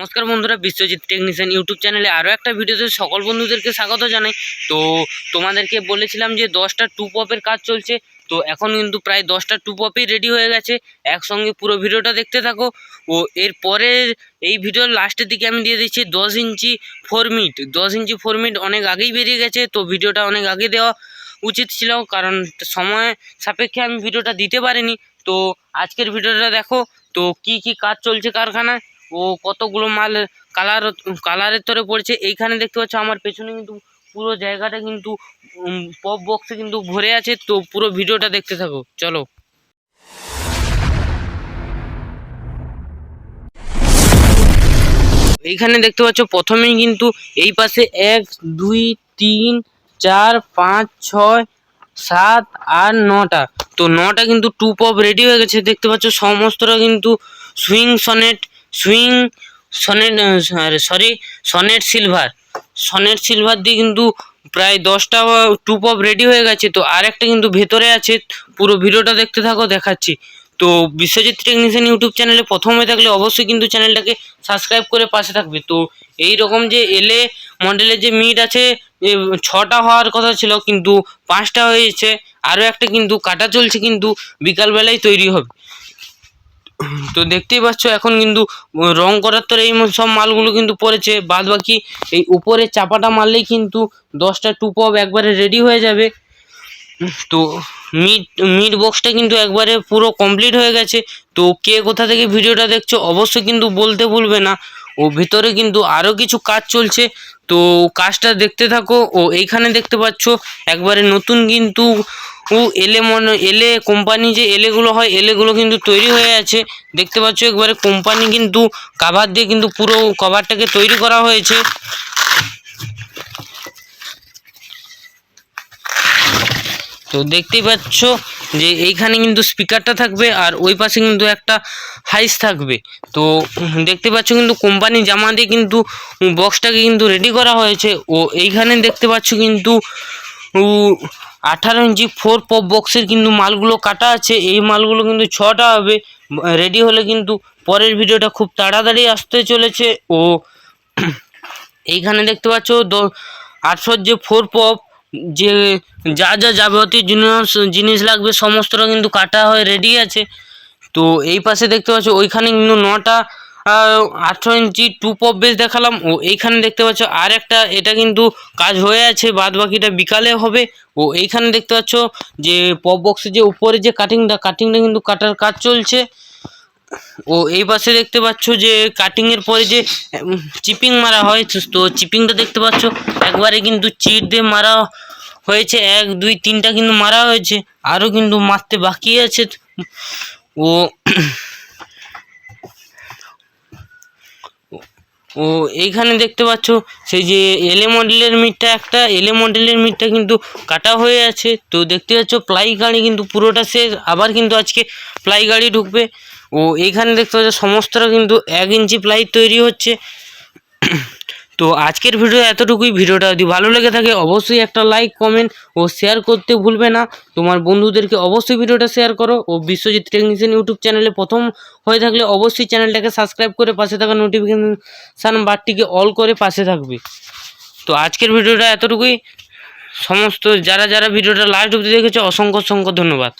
নমস্কার বন্ধুরা, Biswajit technician YouTube চ্যানেলে আরও একটা ভিডিওতে সকল বন্ধুদেরকে স্বাগত জানাই। তো তোমাদেরকে বলেছিলাম যে দশটা টু পপের কাজ চলছে, তো এখন কিন্তু প্রায় দশটা টু পপই রেডি হয়ে গেছে। একসঙ্গে পুরো ভিডিওটা দেখতে থাকো। ও এর এরপরে এই ভিডিওর লাস্টের দিকে আমি দিয়ে দিচ্ছি দশ ইঞ্চি ফোর মিট দশ ইঞ্চি ফোর মিট অনেক আগেই বেরিয়ে গেছে, তো ভিডিওটা অনেক আগে দেওয়া উচিত ছিল, কারণ সময় সাপেক্ষে আমি ভিডিওটা দিতে পারিনি। তো আজকের ভিডিওটা দেখো, তো কি কি কাজ চলছে কারখানায়? ও কতগুলো মাল কালার কালারের তরে পড়ছে। এইখানে দেখতে পাচ্ছ আমার পেছনে কিন্তু পুরো জায়গাটা কিন্তু পপ বক্সে কিন্তু ভরে আছে। তো পুরো ভিডিওটা দেখতে থাকো, চলো। এইখানে দেখতে পাচ্ছ, প্রথমেই কিন্তু এই পাশে এক, দুই, তিন, চার, পাঁচ, ছয়, সাত আর নটা। তো নটা কিন্তু টু পপ রেডি হয়ে গেছে। দেখতে পাচ্ছ, সমস্তটা কিন্তু swing sonnet swing sonnet sorry sonnet silver sonnet silver দিয়ে কিন্তু প্রায় দশটা টু পপ রেডি হয়ে গেছে। তো আরেকটা কিন্তু ভেতরে আছে, পুরো ভিডিওটা দেখতে থাকো, দেখাচ্ছি। তো বিশ্বজিৎ টেকনিশিয়ান ইউটিউব চ্যানেলে প্রথম থাকলে অবশ্যই কিন্তু চ্যানেলটাকে সাবস্ক্রাইব করে পাশে থাকবে। তো এই রকম যে এলে মডেলের যে মিট আছে ছটা হওয়ার কথা ছিল, কিন্তু পাঁচটা হয়েছে। আরও একটা কিন্তু কাটা চলছে কিন্তু বিকালবেলায় তৈরি হবে। তো দেখতেই পাচ্ছ, এখন কিন্তু রং করার তোর এই সব মালগুলো কিন্তু পড়েছে। বাদ বাকি এই উপরে চাপাটা মারলেই কিন্তু দশটা টু পপ একবারে রেডি হয়ে যাবে। তো মিড মিড বক্সটা কিন্তু একবারে পুরো কমপ্লিট হয়ে গেছে। তো কে কোথা থেকে ভিডিওটা দেখছ, অবশ্যই কিন্তু বলতে ভুলবে না। ও ভিতরে কিন্তু আরও কিছু কাজ চলছে। তো কাজটা দেখতে থাকো, ও এইখানে দেখতে পাচ্ছ, একবারে নতুন কিন্তু ও এলে মনে, এলে কোম্পানি যে এলেগুলো হয়, এলেগুলো কিন্তু তৈরি হয়ে আছে। দেখতে পাচ্ছ একবারে কোম্পানি কিন্তু কাভার দিয়ে কিন্তু পুরো কভারটাকে তৈরি করা হয়েছে। তো দেখতেই পাচ্ছ যে এইখানে কিন্তু স্পিকারটা থাকবে আর ওই পাশে কিন্তু একটা হাইস থাকবে। তো দেখতে পাচ্ছ কিন্তু কোম্পানি জামা দিয়ে কিন্তু বক্সটাকে কিন্তু রেডি করা হয়েছে। ও এইখানে দেখতে পাচ্ছ কিন্তু আঠারো ইঞ্চি ফোর পপ বক্সের কিন্তু মালগুলো কাটা আছে। এই মালগুলো কিন্তু ছটা হবে। রেডি হলে কিন্তু পরের ভিডিওটা খুব তাড়াতাড়ি আসতে চলেছে। ও, এইখানে দেখতে পাচ্ছ আটশোর যে ফোর পপ যে যা যা যাবতীয় জিনিস জিনিস লাগবে, সমস্তটা কিন্তু কাটা হয়ে রেডি আছে। তো এই পাশে দেখতে পাচ্ছ, ওইখানে কিন্তু নটা আঠেরো ইঞ্চি টু পপ বেস দেখালাম। ও এইখানে দেখতে পাচ্ছ, আর একটা, এটা কিন্তু কাজ হয়ে আছে বাদ বাকিটা বিকালে হবে। ও এইখানে দেখতে পাচ্ছ যে পপ বক্সের যে উপরে যে কাটিংটা কাটিংটা কিন্তু কাটার কাজ চলছে। ও এই পাশে দেখতে পাচ্ছ যে কাটিংয়ের পরে যে চিপিং মারা হয়, তো চিপিংটা দেখতে পাচ্ছ? একবারে কিন্তু চিট দিয়ে মারা হয়েছে, এক, দুই, তিনটা কিন্তু মারা হয়েছে আরও কিন্তু মারতে বাকি আছে। ও ও, এইখানে দেখতে পাচ্ছ, সেই যে এলে মডেলের মিটটা একটা এলে মডেলের মিটটা কিন্তু কাটা হয়ে আছে। তো দেখতে পাচ্ছ প্লাই গাড়ি কিন্তু পুরোটা শেষ, আবার কিন্তু আজকে প্লাই গাড়ি ঢুকবে। ও এইখানে দেখতে পাচ্ছ সমস্তটা কিন্তু এক ইঞ্চি প্লাই তৈরি হচ্ছে। তো আজকের ভিডিও এতটুকুই। ভিডিওটা যদি ভালো লেগে থাকে, অবশ্যই একটা লাইক কমেন্ট ও শেয়ার করতে ভুলবে না। তোমার বন্ধুদেরকে অবশ্যই ভিডিওটা শেয়ার করো। ও বিশ্বজিৎ টেকনিশিয়ান ইউটিউব চ্যানেলে প্রথম হয়ে থাকলে অবশ্যই চ্যানেলটাকে সাবস্ক্রাইব করে পাশে থাকা নোটিফিকেশান বারটিকে অল করে পাশে থাকবে। তো আজকের ভিডিওটা এতটুকুই। সমস্ত যারা যারা ভিডিওটা লাস্ট অবধি দেখেছে, অসংখ্য অসংখ্য ধন্যবাদ।